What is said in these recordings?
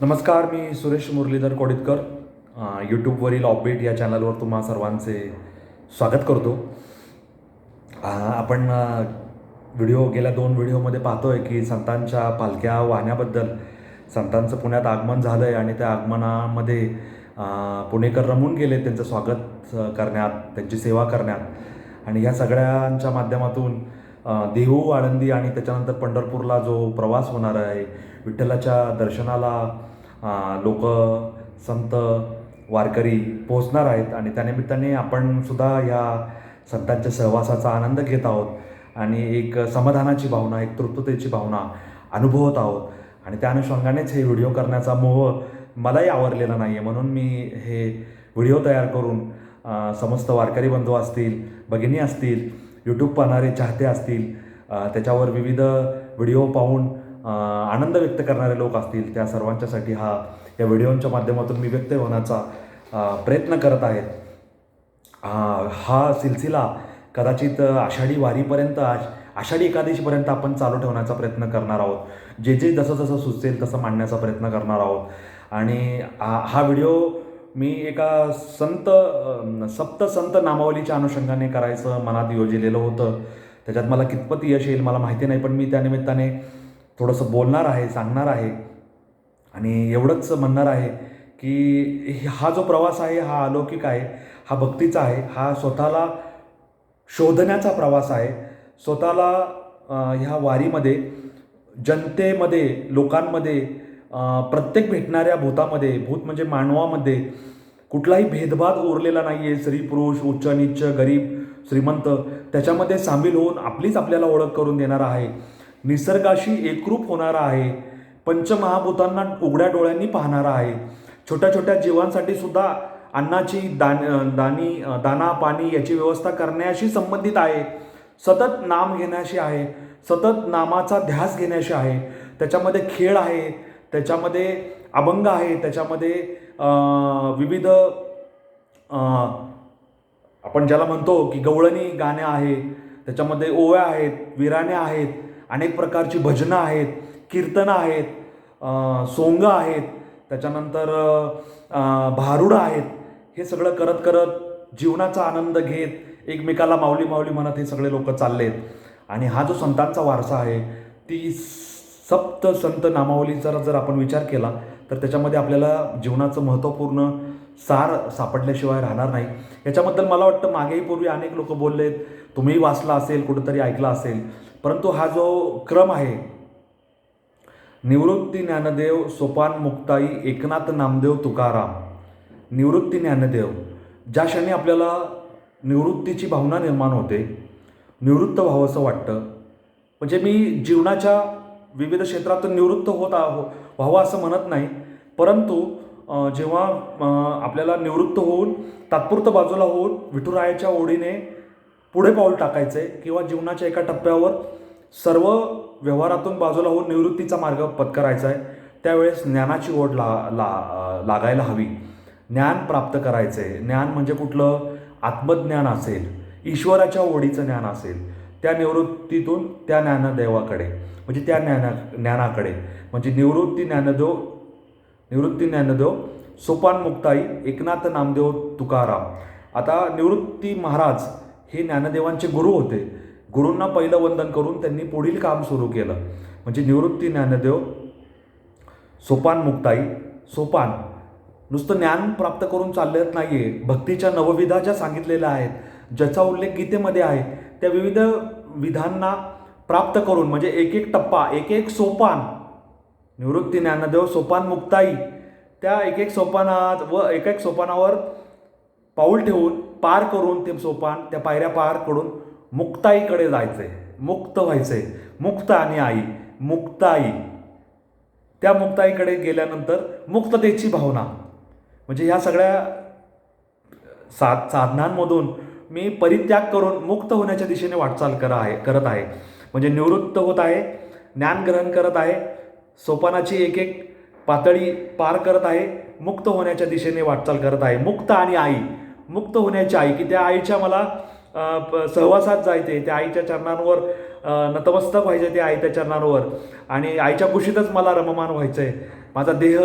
नमस्कार मी सुरेश मुरलीधर कोडितकर यूट्यूबवरील ऑपबीट या चॅनलवर तुम्हा सर्वांचे स्वागत करतो. आपण व्हिडिओ गेल्या दोन व्हिडिओमध्ये पाहतोय की संतांच्या पालख्या वाहण्याबद्दल संतांचं पुण्यात आगमन झालं आहे आणि त्या आगमनामध्ये पुणेकर रमून गेले त्यांचं स्वागत करण्यात त्यांची सेवा करण्यात. आणि ह्या सगळ्यांच्या माध्यमातून देहू आळंदी आणि त्याच्यानंतर पंढरपूरला जो प्रवास होणार आहे विठ्ठलाच्या दर्शनाला लोक संत वारकरी पोहोचणार आहेत आणि त्यानिमित्ताने आपण सुद्धा या संतांच्या सहवासाचा आनंद घेत आहोत आणि एक समाधानाची भावना एक तृप्ततेची भावना अनुभवत आहोत. आणि त्या अनुषंगानेच हे व्हिडिओ करण्याचा मोह मलाही आवरलेला नाही आहे म्हणून मी हे व्हिडिओ तयार करून समस्त वारकरी बंधू असतील भगिनी असतील यूट्यूब पाहणारे चाहते असतील त्याच्यावर विविध व्हिडिओ पाहून आनंद व्यक्त करणारे लोक असतील त्या सर्वांच्यासाठी हा या व्हिडिओच्या माध्यमातून मी व्यक्त होण्याचा प्रयत्न करत आहेत हा सिलसिला कदाचित आषाढी वारीपर्यंत आश आषाढी एकादशीपर्यंत आपण चालू ठेवण्याचा प्रयत्न करणार आहोत. जे जे जसं जसं सुचेल तसं मांडण्याचा प्रयत्न करणार आहोत. आणि हा व्हिडिओ मी एका संत सप्त संत नामावलीच्या अनुषंगाने करायचं मनात योजलेलं होतं. त्याच्यात मला कितपत यश येईल मला माहिती नाही पण मी त्यानिमित्ताने थोडंसं बोलणार आहे सांगणार आहे. आणि एवढंच म्हणणार आहे की हा जो प्रवास आहे हा अलौकिक आहे हा भक्तीचा आहे हा स्वतःला शोधण्याचा प्रवास आहे. स्वतःला ह्या वारीमध्ये जनतेमध्ये लोकांमध्ये प्रत्येक भेटणाऱ्या भूतामध्ये भूत म्हणजे मानवामध्ये कुठलाही भेदभाव उरलेला नाही आहे स्त्री पुरुष उच्च नीच गरीब श्रीमंत त्याच्यामध्ये सामील होऊन आपलीच आपल्याला ओळख करून देणार आहे. निसर्गाशी एकरूप होणारा आहे. पंचमहाभूतांना उघड्या डोळ्यांनी पाहणारा आहे. छोट्या छोट्या जीवांसाठी सुद्धा अन्नाची दान दानी दाना पाणी याची व्यवस्था करण्याशी संबंधित आहे. सतत नाम घेण्याशी आहे. सतत नामाचा ध्यास घेण्याशी आहे. त्याच्यामध्ये खेळ आहे. त्याच्यामध्ये अभंग आहे. त्याच्यामध्ये विविध आपण ज्याला म्हणतो की गवळणी गाणे आहे. त्याच्यामध्ये ओव्या आहेत विराण्या आहेत. अनेक प्रकारची भजनं आहेत कीर्तनं आहेत सोंगं सोंग आहेत त्याच्यानंतर भारुडं आहेत. हे सगळं करत करत जीवनाचा आनंद घेत एकमेकाला माऊली माऊली म्हणत हे सगळे लोक चाललेत. आणि हा जो संतांचा वारसा आहे ती सप्त संत नामावलीचा जर आपण विचार केला तर त्याच्यामध्ये आपल्याला जीवनाचं महत्त्वपूर्ण सार सापडल्याशिवाय राहणार नाही. याच्याबद्दल मला वाटतं मागेही पूर्वी अनेक लोक बोललेत तुम्हीही वाचला असेल कुठंतरी ऐकलं असेल. परंतु हा जो क्रम आहे निवृत्ती ज्ञानदेव सोपान मुक्ताई एकनाथ नामदेव तुकाराम निवृत्ती ज्ञानदेव ज्या क्षणी आपल्याला निवृत्तीची भावना निर्माण होते निवृत्त व्हावंसं वाटतं. म्हणजे मी जीवनाच्या विविध क्षेत्रातून निवृत्त होत आहो व्हावं असं म्हणत नाही परंतु जेव्हा आपल्याला निवृत्त होऊन तात्पुरतं बाजूला होऊन विठुरायाच्या ओढीने पुढे पाऊल टाकायचं आहे किंवा जीवनाच्या एका टप्प्यावर सर्व व्यवहारातून बाजूला होऊन निवृत्तीचा मार्ग पत्करायचा आहे त्यावेळेस ज्ञानाची ओढ ला ला लागायला हवी. ज्ञान प्राप्त करायचं आहे ज्ञान म्हणजे कुठलं? आत्मज्ञान असेल. ईश्वराच्या ओढीचं ज्ञान असेल. त्या निवृत्तीतून त्या ज्ञानदेवाकडे म्हणजे त्या ज्ञाना ज्ञानाकडे. म्हणजे निवृत्ती ज्ञानदेव निवृत्ती ज्ञानदेव सोपान मुक्ताई एकनाथ नामदेव तुकाराम. आता निवृत्ती महाराज हे ज्ञानदेवांचे गुरु होते. गुरूंना पहिलं वंदन करून त्यांनी पुढील काम सुरू केलं. म्हणजे निवृत्ती ज्ञानदेव सोपान मुक्ताई सोपान. नुसतं ज्ञान प्राप्त करून चाललेत नाही आहे भक्तीच्या नवविधा ज्या सांगितलेल्या आहेत ज्याचा उल्लेख गीतेमध्ये आहे त्या विविध विधांना प्राप्त करून म्हणजे एक एक टप्पा एक एक सोपान निवृत्ती ज्ञानदेव सोपान मुक्ताई त्या एक एक सोपानात व एक एक सोपानावर पाऊल ठेवून पार करून ते सोपान त्या पायऱ्या पार करून मुक्ताईकडे जायचंय. मुक्त व्हायचंय. मुक्त आणि आई. मुक्ताई. त्या मुक्ताईकडे गेल्यानंतर मुक्ततेची भावना. म्हणजे ह्या सगळ्या साध साधनांमधून मी परित्याग करून मुक्त होण्याच्या दिशेने वाटचाल करा आहे करत आहे. म्हणजे निवृत्त होत आहे ज्ञान ग्रहण करत आहे सोपानाची एक एक पातळी पार करत आहे मुक्त होण्याच्या दिशेने वाटचाल करत आहे. मुक्त आणि आई. मुक्त होण्याची आई की त्या आईच्या मला सहवासात जायचे त्या आईच्या चरणांवर नतमस्तक व्हायचे त्या आईच्या चरणांवर. आणि आईच्या कुशीतच मला रममान व्हायचं आहे माझा देह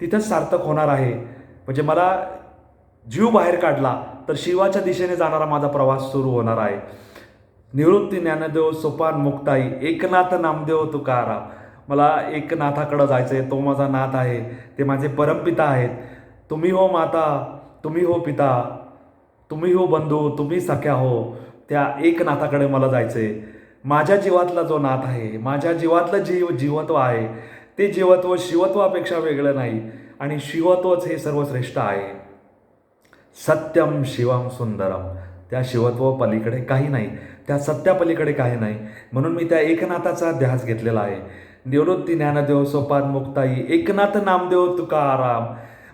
तिथंच सार्थक होणार आहे. म्हणजे मला जीव बाहेर काढला तर शिवाच्या दिशेने जाणारा माझा प्रवास सुरू होणार आहे. निवृत्ती ज्ञानदेव सोपान मुक्ताई एकनाथ नामदेव तुकाराम. मला एकनाथाकडं जायचं आहे तो माझा नाथ आहे. ते माझे परमपिता आहेत. तुम्ही हो माता तुम्ही हो पिता तुम्ही हो बंधू तुम्ही सख्या हो त्या एकनाथाकडे मला जायचं. आहे माझ्या जीवातला जो नाथ आहे माझ्या जीवातलं जीव जीवत्व आहे ते जीवत्व शिवत्वापेक्षा वेगळं नाही आणि शिवत्वच हे सर्वश्रेष्ठ आहे. सत्यम शिवम सुंदरम. त्या शिवत्व पलीकडे काही नाही त्या सत्यापलीकडे काही नाही. म्हणून मी त्या एकनाथाचा ध्यास घेतलेला आहे. निवृत्ती ज्ञानदेव सोपान मुक्ताई एकनाथ नामदेव तुकाराम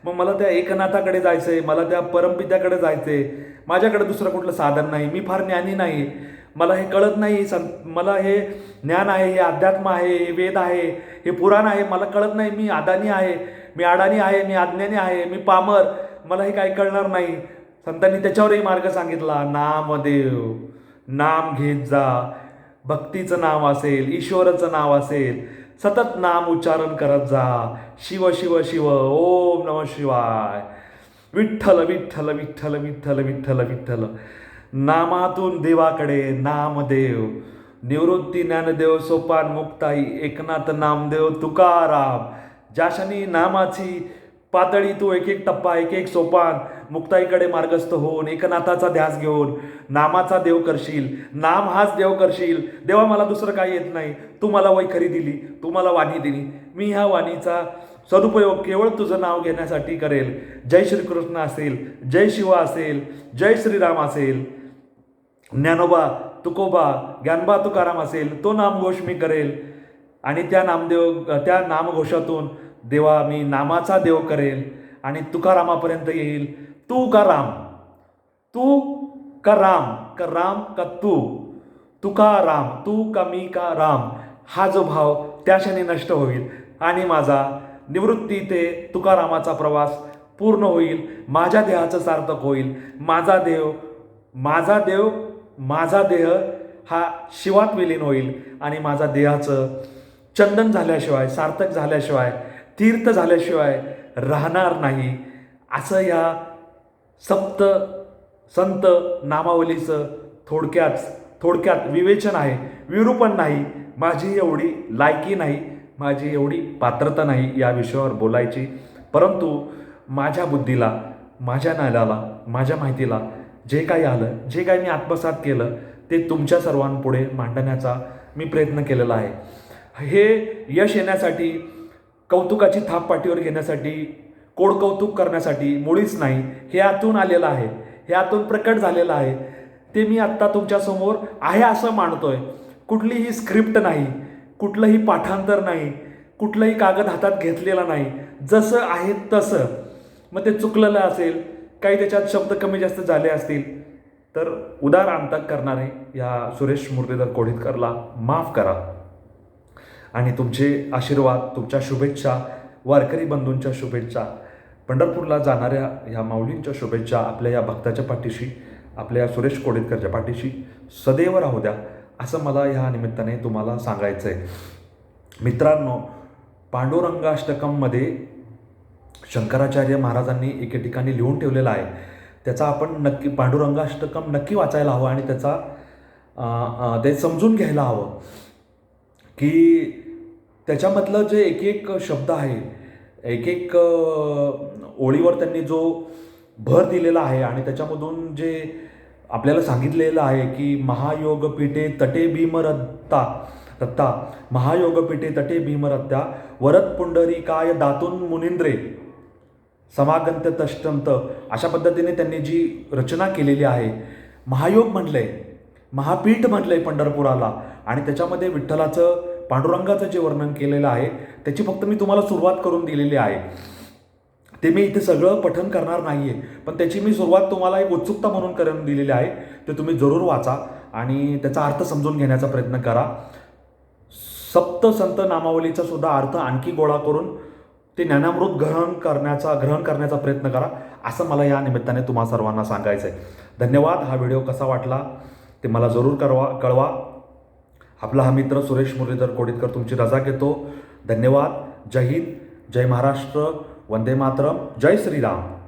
मग मला त्या एकनाथाकडे जायचं आहे मला त्या परमपित्याकडे जायचं आहे माझ्याकडे दुसरं कुठलं साधन नाही मी फार ज्ञानी नाही. मला हे कळत नाही सं मला हे ज्ञान आहे हे अध्यात्म आहे हे वेद आहे हे पुराण आहे मला कळत नाही मी अदानी आहे मी अडाणी आहे मी अज्ञानी आहे मी पामर मला हे काही कळणार नाही. संतांनी त्याच्यावरही मार्ग सांगितला नामदेव नाम घेत जा. भक्तीचं नाव असेल ईश्वराचं नाव असेल सतत नाम उच्चारण करत जा. शिव शिव शिव ओम नम शिवाय. विठ्ठल विठ्ठल विठ्ठल विठ्ठल विठ्ठल विठ्ठल. नामातून देवाकडे नामदेव. निवृत्ती ज्ञानदेव सोपान मुक्ताई एकनाथ नामदेव तुकाराम. ज्याशानी नामाची पातळी तू एक एक टप्पा एक एक सोपान मुक्ताईकडे मार्गस्थ होऊन एकनाथाचा ध्यास घेऊन नामाचा देव करशील. नाम हाच देव करशील. देवा मला दुसरं काही येत नाही. तू मला वैखरी दिली. तू मला वाणी दिली. मी ह्या वाणीचा सदुपयोग केवळ तुझं नाव घेण्यासाठी करेल. जय श्रीकृष्ण असेल जय शिव असेल जय श्रीराम असेल. ज्ञानोबा तुकोबा ज्ञानबा तुकाराम असेल तो नामघोष मी करेल. आणि त्या नामदेव त्या नामघोषातून देवा मी नामाचा देव करेल आणि तुकारामापर्यंत येईल. तू का राम? तू का राम? का राम का तू? तुका राम तू का मी का राम? हा जो भाव त्या क्षणी नष्ट होईल आणि माझा निवृत्ती ते तुकारामाचा प्रवास पूर्ण होईल. माझ्या देहाचं सार्थक होईल. माझा देव माझा देव माझा देह हा शिवात विलीन होईल आणि माझा देहाचं चंदन झाल्याशिवाय सार्थक झाल्याशिवाय तीर्थ झाल्याशिवाय राहणार नाही. असं या सप्त संत नामावलीचं थोडक्यात थोडक्यात विवेचन आहे. विरूपण नाही. माझी एवढी लायकी नाही. माझी एवढी पात्रता नाही या विषयावर बोलायची. परंतु माझ्या बुद्धीला माझ्या नाल्याला माझ्या माहितीला जे काही आलं जे काही मी आत्मसात केलं ते तुमच्या सर्वांपुढे मांडण्याचा मी प्रयत्न केलेला आहे. हे यश येण्यासाठी कौतुकाची थाप पाठीवर घेण्यासाठी कोडकौतुक करण्यासाठी मुळीच नाही. हे आतून आलेलं आहे. हे आतून प्रकट झालेलं आहे. ते मी आत्ता तुमच्यासमोर आहे असं मानतोय. कुठलीही स्क्रिप्ट नाही. कुठलंही पाठांतर नाही. कुठलंही कागद हातात घेतलेला नाही. जसं आहे तसं. मग ते चुकलेलं असेल काही त्याच्यात शब्द कमी जास्त झाले असतील तर उदार अंतक करणारे या सुरेश मुरलीधर कोढीतकरला माफ करा. आणि तुमचे आशीर्वाद तुमच्या शुभेच्छा वारकरी बंधूंच्या शुभेच्छा पंढरपूरला जाणाऱ्या ह्या माऊलींच्या शुभेच्छा आपल्या या भक्ताच्या पाठीशी आपल्या या सुरेश कोडेतकरच्या पाठीशी सदैव राहू द्या असं मला ह्या निमित्ताने तुम्हाला सांगायचं आहे मित्रांनो पांडुरंगाष्टकममध्ये शंकराचार्य महाराजांनी एके ठिकाणी लिहून ठेवलेला आहे. त्याचा आपण नक्की पांडुरंगाष्टकम नक्की वाचायला हवं आणि त्याचा ते समजून घ्यायला हवं. की त्याच्यामधलं जे एक एक शब्द आहे एक एक ओळीवर त्यांनी जो भर दिलेला आहे आणि त्याच्यामधून जे आपल्याला सांगितलेलं आहे की महायोगपीठे तटे भीमरत्ता रत्ता महायोगपीठे तटे भीमरत्ता वरत पुंडरी काय दातून मुनिंद्रे समागंत तष्टंत अशा पद्धतीने त्यांनी जी रचना केलेली आहे महायोग म्हटलंय महापीठ म्हटलंय पंढरपुराला आणि त्याच्यामध्ये विठ्ठलाचं पांडुरंगाचं जे वर्णन केलेलं आहे त्याची फक्त मी तुम्हाला सुरुवात करून दिलेली आहे. ते मी इथे सगळं पठन करणार नाही आहे पण त्याची मी सुरुवात तुम्हाला एक उत्सुकता म्हणून करून दिलेली आहे. ते तुम्ही जरूर वाचा आणि त्याचा अर्थ समजून घेण्याचा प्रयत्न करा. सप्त संत नामावलीचा सुद्धा अर्थ आणखी गोळा करून ते ज्ञानामृत ग्रहण करण्याचा ग्रहण करण्याचा प्रयत्न करा असं मला या निमित्ताने तुम्हा सर्वांना सांगायचं आहे धन्यवाद हा व्हिडिओ कसा वाटला ते मला जरूर करवा कळवा. आपला हा मित्र सुरेश मुरलीधर कोडितकर तुमची रजा घेतो. धन्यवाद. जय हिंद. जय महाराष्ट्र. वंदे मातरम. जय श्रीराम.